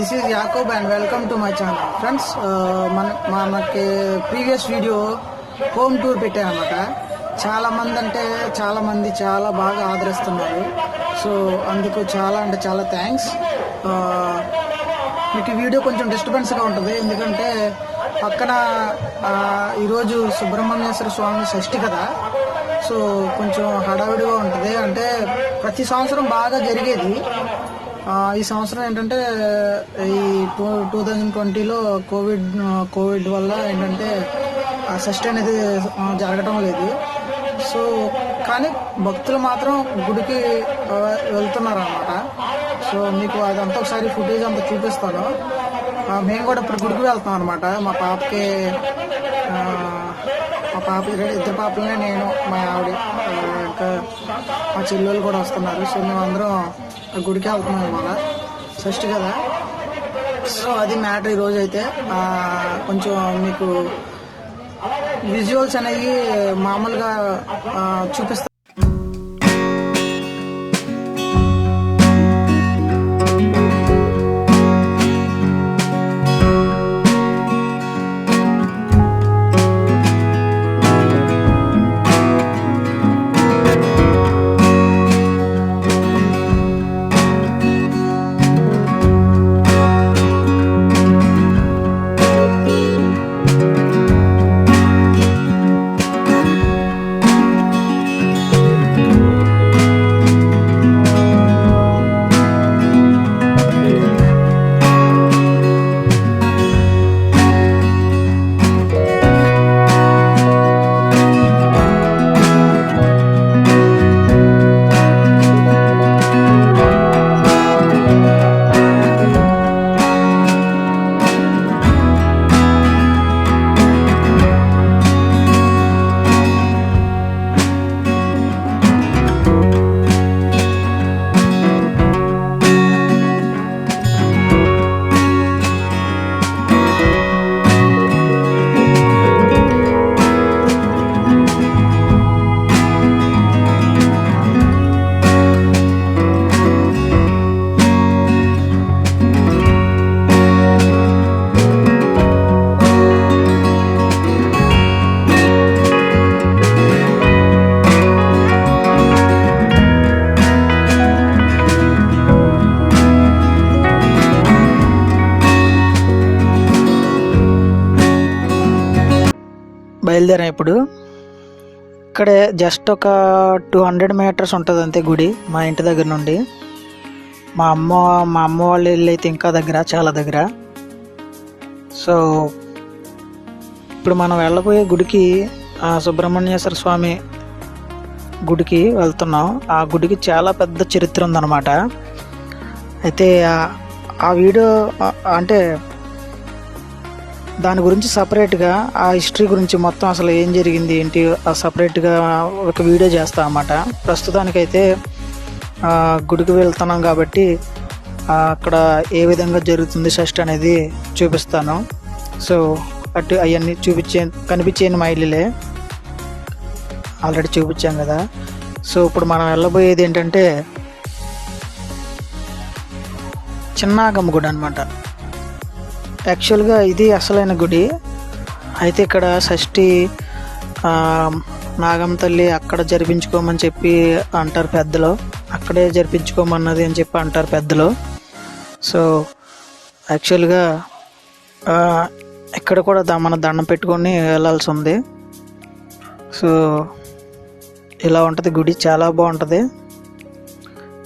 This is Yakob and welcome to my channel friends మన మనకి previous video home tour పెట్టామన్నమాట చాలా మంది అంటే చాలా మంది చాలా బాగా ఆదరిస్తున్నారు. సో అందుకు చాలా అంటే చాలా థ్యాంక్స్ uh, మీకు వీడియో కొంచెం డిస్టర్బెన్స్గా ఉంటుంది. ఎందుకంటే పక్కన ఈరోజు సుబ్రహ్మణ్యేశ్వర స్వామి షష్ఠి కదా. సో కొంచెం హడావిడిగా ఉంటుంది. అంటే ప్రతి సంవత్సరం బాగా జరిగేది. ఈ సంవత్సరం ఏంటంటే ఈ టూ టూ థౌజండ్ ట్వంటీలో కోవిడ్ కోవిడ్ వల్ల ఏంటంటే ఆ అనేది జరగటం లేదు. సో కానీ భక్తులు మాత్రం గుడికి వెళ్తున్నారు అనమాట సో మీకు అదంతా ఒకసారి ఫుటేజ్ అంతా చూపిస్తాను. మేము కూడా ఇప్పుడు గుడికి వెళ్తాం అనమాట మా పాపకి మా పాప ఇద్దరు పాపలనే నేను మా ఆవిడ ఇంకా మా చెల్లెళ్ళు కూడా వస్తున్నారు. సో మేమందరం గుడికి వెళ్తున్నాం ఇవాళ. ఫస్ట్ కదా. సో అది మ్యాటర్ ఈరోజు అయితే. కొంచెం మీకు విజువల్స్ అనేవి మామూలుగా ఆ, చూపిస్తాను బయలుదేరాం ఇప్పుడు. ఇక్కడే జస్ట్ ఒక టూ హండ్రెడ్ మీటర్స్ ఉంటుంది అంతే గుడి మా ఇంటి దగ్గర నుండి. మా అమ్మ మా అమ్మ వాళ్ళ ఇల్లు అయితే ఇంకా దగ్గర చాలా దగ్గర. సో ఇప్పుడు మనం వెళ్ళబోయే గుడికి ఆ సుబ్రహ్మణ్యేశ్వర స్వామి గుడికి వెళ్తున్నాం. ఆ గుడికి చాలా పెద్ద చరిత్ర ఉందన్నమాట. అయితే ఆ- వీడియో అంటే దాని గురించి సపరేట్గా ఆ హిస్టరీ గురించి మొత్తం అసలు ఏం జరిగింది ఏంటి ఆ సపరేట్గా ఒక వీడియో చేస్తాం అన్నమాట. ప్రస్తుతానికైతే గుడికి వెళ్తున్నాం కాబట్టి అక్కడ ఏ విధంగా జరుగుతుంది షష్ట్ అనేది చూపిస్తాను. సో అటు అవన్నీ చూపించే కనిపించేయండి మా ఇల్లులే ఆల్రెడీ చూపించాం కదా. సో ఇప్పుడు మనం వెళ్ళబోయేది ఏంటంటే చిన్నాగమ్మ గుడి అనమాట యాక్చువల్గా ఇది అసలైన గుడి. అయితే ఇక్కడ షష్ఠి నాగమ్మ తల్లి అక్కడ జరిపించుకోమని చెప్పి అంటారు పెద్దలు. అక్కడే జరిపించుకోమన్నది అని చెప్పి అంటారు పెద్దలు. సో యాక్చువల్గా ఇక్కడ కూడా మన దండం పెట్టుకొని వెళ్ళాల్సి ఉంది. సో ఇలా ఉంటుంది గుడి. చాలా బాగుంటుంది.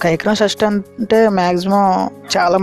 కైక్రం షష్ఠి అంటే మ్యాక్సిమం చాలా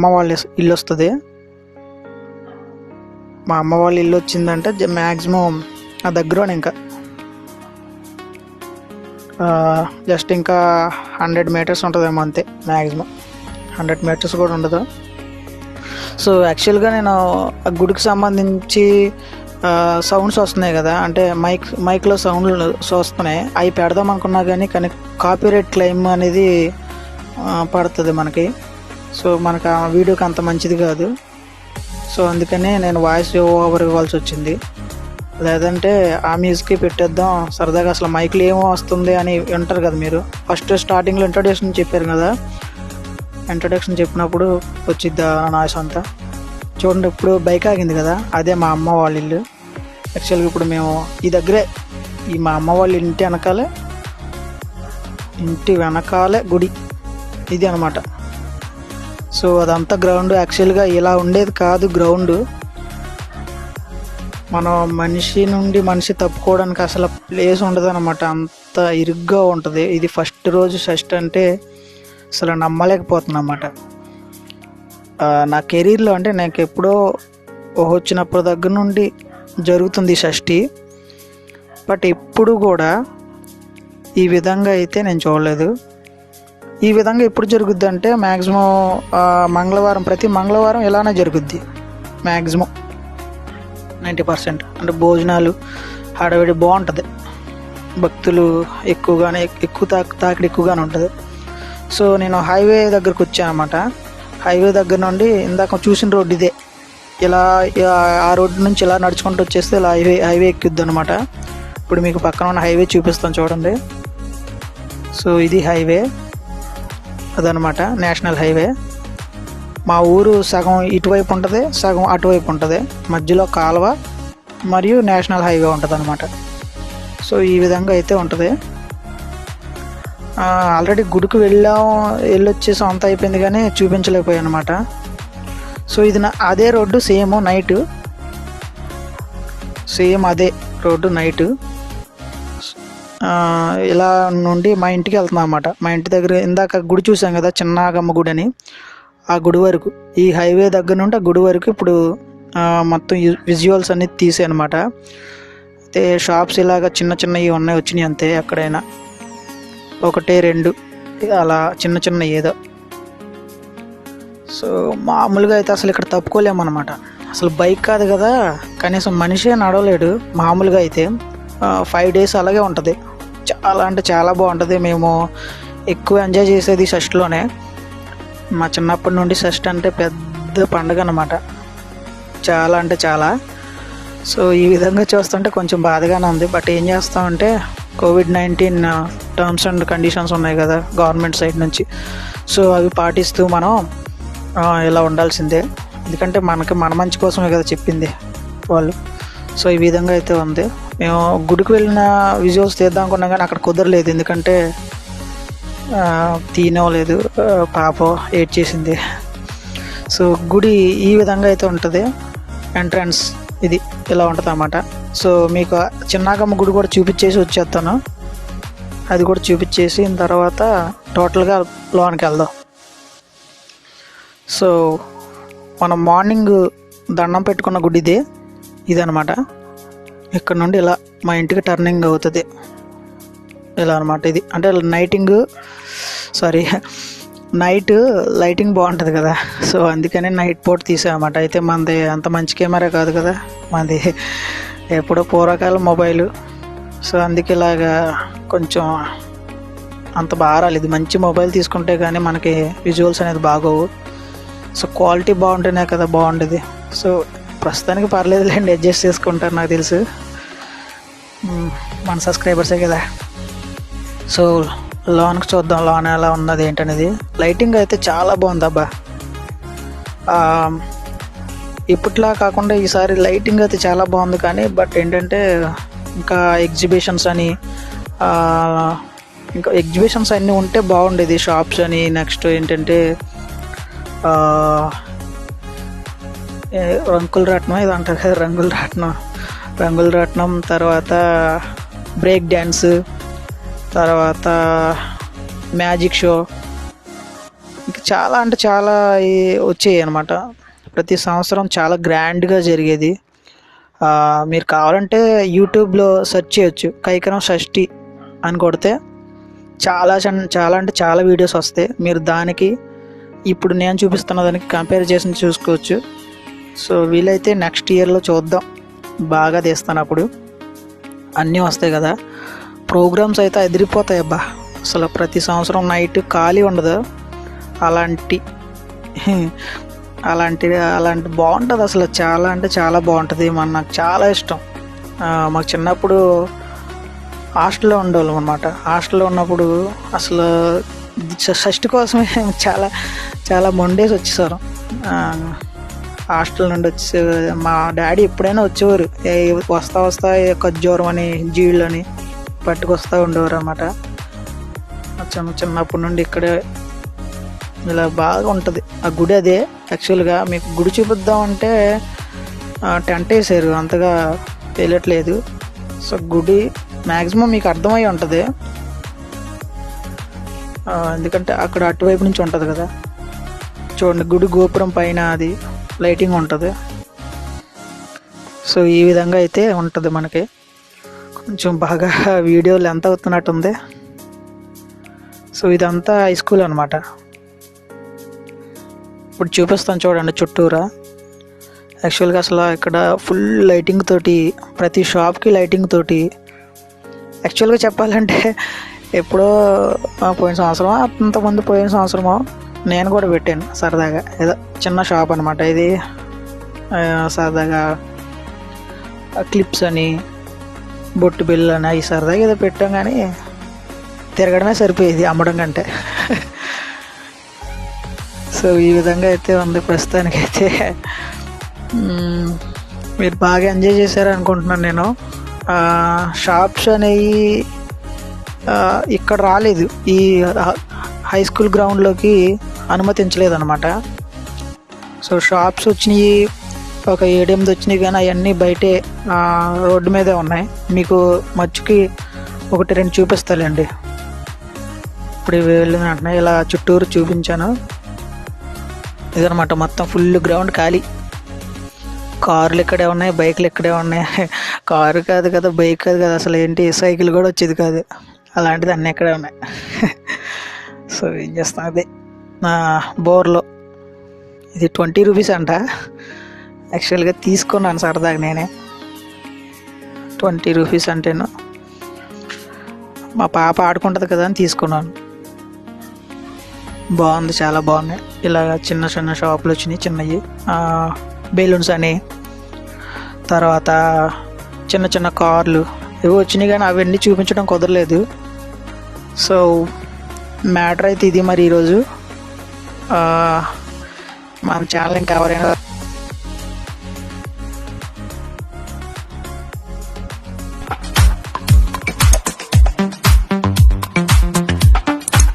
అమ్మ వాళ్ళ ఇల్లు వస్తుంది. మా అమ్మ వాళ్ళ ఇల్లు వచ్చిందంటే మ్యాక్సిమం ఆ దగ్గరనే ఇంకా. జస్ట్ ఇంకా హండ్రెడ్ మీటర్స్ ఉంటుందేమో అంతే మ్యాక్సిమం హండ్రెడ్ మీటర్స్ కూడా ఉండదు. సో యాక్చువల్గా నేను ఆ గుడికి సంబంధించి సౌండ్స్ వస్తున్నాయి కదా అంటే మైక్ మైక్లో సౌండ్లు వస్తున్నాయి. అవి పెడదాం అనుకున్నా కానీ కానీ కాపీరైట్ క్లెయిమ్ అనేది పడుతుంది మనకి. సో మనకు ఆ వీడియోకి అంత మంచిది కాదు. సో అందుకనే నేను వాయిస్ ఓవర్ ఇవ్వాల్సి వచ్చింది. లేదంటే ఆ మ్యూజిక్ పెట్టేద్దాం. సరదాగా అసలు మైక్లో ఏమో వస్తుంది అని వింటారు కదా మీరు. ఫస్ట్ స్టార్టింగ్లో ఇంట్రొడక్షన్ చెప్పారు కదా. ఇంట్రొడక్షన్ చెప్పినప్పుడు వచ్చిద్ది ఆ నాయిస్ అంతా? చూడండి ఇప్పుడు బైక్ ఆగింది కదా. అదే మా అమ్మ వాళ్ళ ఇల్లు. యాక్చువల్గా ఇప్పుడు మేము ఈ దగ్గరే ఈ మా అమ్మ వాళ్ళ ఇంటి వెనకాలే ఇంటి వెనకాలే గుడి. ఇది అనమాట సో అదంతా గ్రౌండ్ యాక్చువల్గా ఇలా ఉండేది కాదు గ్రౌండ్. మనం మనిషి నుండి మనిషి తప్పుకోవడానికి అసలు ప్లేస్ ఉండదు అనమాట అంత ఇరుగ్గా ఉంటుంది. ఇది ఫస్ట్ రోజు షస్ట్ అంటే అసలు నమ్మలేకపోతున్నా అన్నమాట నా కెరీర్లో అంటే నాకు ఎప్పుడో వచ్చినప్పుడు దగ్గర నుండి జరుగుతుంది షష్టి షష్ఠి. బట్ ఎప్పుడు కూడా ఈ విధంగా అయితే నేను చూడలేదు. ఈ విధంగా ఎప్పుడు జరుగుద్ది అంటే మ్యాక్సిమం మంగళవారం ప్రతి మంగళవారం ఇలానే జరుగుద్ది. Maximum ninety percent. అంటే భోజనాలు హడావిడి బాగుంటుంది. భక్తులు ఎక్కువగానే ఎక్కువ తాకి తాకిడి ఎక్కువగానే ఉంటుంది. సో నేను హైవే దగ్గరకు వచ్చాను అనమాట హైవే దగ్గర నుండి ఇందాక చూసిన రోడ్డు ఇదే. ఇలా ఆ- ఆ రోడ్డు నుంచి ఇలా నడుచుకుంటూ వచ్చేస్తే ఇలా హైవే హైవే ఎక్కిద్ది అనమాట ఇప్పుడు మీకు పక్కన ఉన్న హైవే చూపిస్తాను చూడండి. సో ఇది హైవే. అదనమాట నేషనల్ హైవే. మా ఊరు సగం ఇటువైపు ఉంటుంది సగం అటువైపు ఉంటుంది. మధ్యలో కాలువ మరియు నేషనల్ హైవే ఉంటుంది అనమాట సో ఈ విధంగా అయితే ఉంటుంది. ఆల్రెడీ గుడికి వెళ్ళాం వెళ్ళొచ్చేసి అంత అయిపోయింది కానీ చూపించలేకపోయాను అనమాట సో ఇది నా అదే రోడ్డు సేమ్ నైట్. సేమ్ అదే రోడ్డు నైట్. ఇలా నుండి మా ఇంటికి వెళ్తున్నాం అనమాట మా ఇంటి దగ్గర ఇందాక గుడి చూసాం కదా చిన్నాగమ్మ గుడి అని ఆ గుడి వరకు ఈ హైవే దగ్గర నుండి ఆ గుడి వరకు ఇప్పుడు మొత్తం విజువల్స్ అనేది తీసాయనమాట అయితే షాప్స్ ఇలాగ చిన్న చిన్నవి ఉన్నాయి వచ్చినాయి అంతే ఎక్కడైనా. ఒకటే రెండు అలా చిన్న చిన్న ఏదో. సో మామూలుగా అయితే అసలు ఇక్కడ తప్పుకోలేము అనమాట అసలు బైక్ కాదు కదా కనీసం మనిషే నడవలేడు మామూలుగా అయితే. ఫైవ్ డేస్ అలాగే ఉంటుంది. చాలా అంటే చాలా బాగుంటుంది. మేము ఎక్కువ ఎంజాయ్ చేసేది షష్ట్లోనే. మా చిన్నప్పటి నుండి షష్ట్ అంటే పెద్ద పండుగ అనమాట చాలా అంటే చాలా. సో ఈ విధంగా చూస్తుంటే కొంచెం బాధగానే ఉంది. బట్ ఏం చేస్తామంటే covid nineteen terms and conditions ఉన్నాయి కదా గవర్నమెంట్ సైడ్ నుంచి. సో అవి పాటిస్తూ మనం ఇలా ఉండాల్సిందే. ఎందుకంటే మనకి మన మంచి కోసమే కదా చెప్పింది వాళ్ళు. సో ఈ విధంగా అయితే ఉంది. మేము గుడికి వెళ్ళిన విజువల్స్ తీద్దాం అనుకున్నాం కానీ అక్కడ కుదరలేదు. ఎందుకంటే ఆ, పాప ఏడ్ చేసింది. సో గుడి ఈ విధంగా అయితే ఉంటుంది. ఎంట్రన్స్ ఇది ఇలా ఉంటుంది అన్నమాట సో మీకు చిన్నాకమ్మ గుడి కూడా చూపించేసి వచ్చేస్తాను. అది కూడా చూపించేసి తర్వాత టోటల్గా లోనికి వెళ్దాం. సో మనం మార్నింగ్ దండం పెట్టుకున్న గుడి ఇదే. ఇదనమాట ఇక్కడ నుండి ఇలా మా ఇంటికి టర్నింగ్ అవుతుంది. ఇలా అనమాట ఇది. అంటే నైటింగ్ సారీ నైట్ లైటింగ్ బాగుంటుంది కదా. సో అందుకని నైట్ పోట్ తీసామన్నమాట. అయితే మనది అంత మంచి కెమెరా కాదు కదా. మనది ఎప్పుడో పూర్వకాలం మొబైల్ సో అందుకే ఇలాగా కొంచెం అంత బాగా రాలేదు. మంచి మొబైల్ తీసుకుంటే కానీ మనకి విజువల్స్ అనేది బాగోవు. సో క్వాలిటీ బాగుంటేనే కదా బాగుండేది. సో ప్రస్తుతానికి పర్లేదులేండి అడ్జస్ట్ చేసుకుంటారు నాకు తెలుసు. మన సబ్స్క్రైబర్సే కదా. సో లోన్కి చూద్దాం లోన్ ఎలా ఉన్నది ఏంటనేది. లైటింగ్ అయితే చాలా బాగుంది అబ్బా. ఇప్పట్లా కాకుండా ఈసారి లైటింగ్ అయితే చాలా బాగుంది కానీ బట్ ఏంటంటే ఇంకా ఎగ్జిబిషన్స్ అని ఇంకా ఎగ్జిబిషన్స్ అన్నీ ఉంటే బాగుండేది షాప్స్ అని నెక్స్ట్ ఏంటంటే ఆ, ఏ, రంగుల ఇది అంటారు కదా రంగుల రాట్నం రంగుల రత్నం తర్వాత బ్రేక్ డ్యాన్స్ తర్వాత మ్యాజిక్ షో. ఇంకా చాలా అంటే చాలా వచ్చాయి అనమాట ప్రతి సంవత్సరం చాలా గ్రాండ్గా జరిగేది. మీరు కావాలంటే యూట్యూబ్లో సెర్చ్ చేయొచ్చు. కైకరం షష్ఠి అని కొడితే చాలా చాలా అంటే చాలా వీడియోస్ వస్తాయి. మీరు దానికి ఇప్పుడు నేను చూపిస్తున్న దానికి కంపేర్ చేసి చూసుకోవచ్చు. సో వీలైతే నెక్స్ట్ ఇయర్లో చూద్దాం. బాగా తీస్తాను అప్పుడు. అన్నీ వస్తాయి కదా. ప్రోగ్రామ్స్ అయితే ఎదిరిపోతాయి అబ్బా. అసలు ప్రతి సంవత్సరం నైట్ ఖాళీ ఉండదు. అలాంటి అలాంటి అలాంటి బాగుంటుంది అసలు. చాలా అంటే చాలా బాగుంటుంది. మన నాకు చాలా ఇష్టం. మాకు చిన్నప్పుడు హాస్టల్లో ఉండేవాళ్ళం అనమాట హాస్టల్లో ఉన్నప్పుడు అసలు షష్టి కోసమే చాలా చాలా మొండేసి వచ్చేసారు. హాస్టల్ నుండి వచ్చే మా డాడీ ఎప్పుడైనా వచ్చేవారు. వస్తా వస్తా ఏ ఖర్జూరం అని జీళ్ళు అని పట్టుకొస్తా ఉండేవారు అన్నమాట చిన్న చిన్నప్పటి నుండి ఇక్కడే ఇలా బాగా ఉంటుంది. ఆ గుడి అదే. యాక్చువల్గా మీకు గుడి చూపిద్దామంటే టెంట్ వేసారు. అంతగా తెలియట్లేదు సో గుడి మ్యాక్సిమం మీకు అర్థమై ఉంటుంది. ఎందుకంటే అక్కడ అటువైపు నుంచి ఉంటుంది కదా. చూడండి గుడి గోపురం పైన అది. లైటింగ్ ఉంటుంది. సో ఈ విధంగా అయితే ఉంటుంది మనకి. కొంచెం బాగా వీడియోలు ఎంత అవుతున్నట్టుంది. సో ఇదంతా హై స్కూల్ అనమాట ఇప్పుడు చూపిస్తాను చూడండి చుట్టూరా. యాక్చువల్గా అసలు ఇక్కడ ఫుల్ లైటింగ్ తోటి ప్రతి షాప్కి లైటింగ్ తోటి. యాక్చువల్గా చెప్పాలంటే ఎప్పుడో పోయిన సంవత్సరమా? అంతకుముందు పోయిన సంవత్సరమో? నేను కూడా పెట్టాను సరదాగా. ఏదో చిన్న షాప్ అనమాట ఇది సరదాగా క్లిప్స్ అని బొట్టు బిల్లు అని అవి సరదాగా ఏదో పెట్టాం కానీ తిరగడమే సరిపోయేది అమ్మడం కంటే. సో ఈ విధంగా అయితే ఉంది ప్రస్తుతానికైతే. అయితే మీరు బాగా ఎంజాయ్ చేశారు అనుకుంటున్నాను నేను. షాప్స్ అనేవి ఇక్కడ రాలేదు. ఈ హై స్కూల్ గ్రౌండ్లోకి అనుమతించలేదన్నమాట. సో షాప్స్ వచ్చినాయి ఒక ఏడెనిమిది వచ్చినాయి కానీ అవన్నీ బయటే రోడ్డు మీదే ఉన్నాయి. మీకు మచ్చుకి ఒకటి రెండు చూపిస్తాలేండి. ఇప్పుడు ఇవి వెళ్ళిన వెంటనే ఇలా చుట్టూరు చూపించాను. ఇదనమాట మొత్తం ఫుల్ గ్రౌండ్ ఖాళీ. కార్లు ఇక్కడే ఉన్నాయి బైకులు ఇక్కడే ఉన్నాయి. కారు కాదు కదా బైక్ కాదు కదా అసలు ఏంటి? సైకిల్ కూడా వచ్చేది కాదు. అలాంటిది అన్నీ ఇక్కడే ఉన్నాయి. సో ఏం చేస్తాం అదే. బోర్లో. ఇది ట్వంటీ రూపీస్ అంట. యాక్చువల్గా తీసుకున్నాను సరదాగా నేనే. ట్వంటీ రూపీస్ అంటేను. మా పాప ఆడుకుంటుంది కదా అని తీసుకున్నాను. బాగుంది చాలా బాగున్నాయి. ఇలా చిన్న చిన్న షాపులు వచ్చినాయి చిన్నవి. బెలూన్స్ అని. తర్వాత చిన్న చిన్న కార్లు. ఇవి వచ్చినాయి కానీ అవన్నీ చూపించడం కుదరలేదు. సో మ్యాటర్ అయితే ఇది మరి ఈరోజు. మన ఛానల్ ఇంకా ఎవరైనా